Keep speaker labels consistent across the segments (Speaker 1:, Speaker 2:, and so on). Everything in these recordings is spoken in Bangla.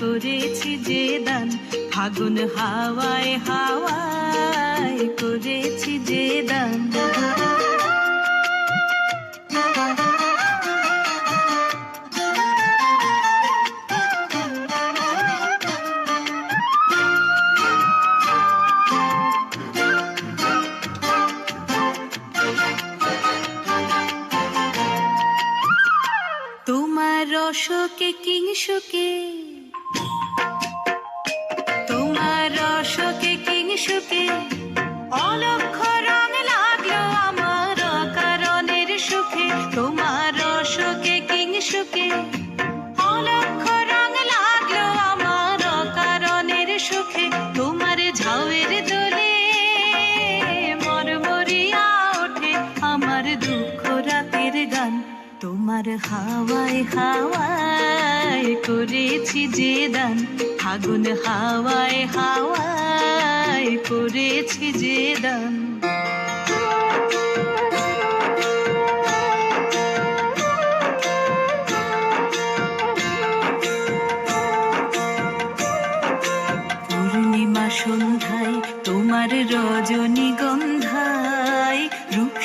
Speaker 1: করেছি যে দান ফাগুন হাওয়ায় হাওয়ায় করেছি যে দান। তোমার রসকে কিংসুকে তোমার হাওয়ায় হাওয়ায় করেছি যে দান। আগুন হাওয়ায় হাওয়ায় করেছি যে দান। পূর্ণিমা সন্ধ্যায় তোমার রজনীগন্ধায়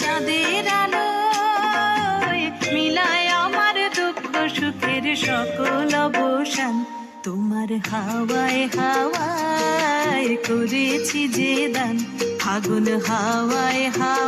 Speaker 1: চাঁদের আলো মিলায় আমার দুঃখ সুখের সকল অবসান। তোমার হাওয়ায় হাওয়ায় করেছি যে দান। ফাগুন হাওয়ায় হাওয়ায়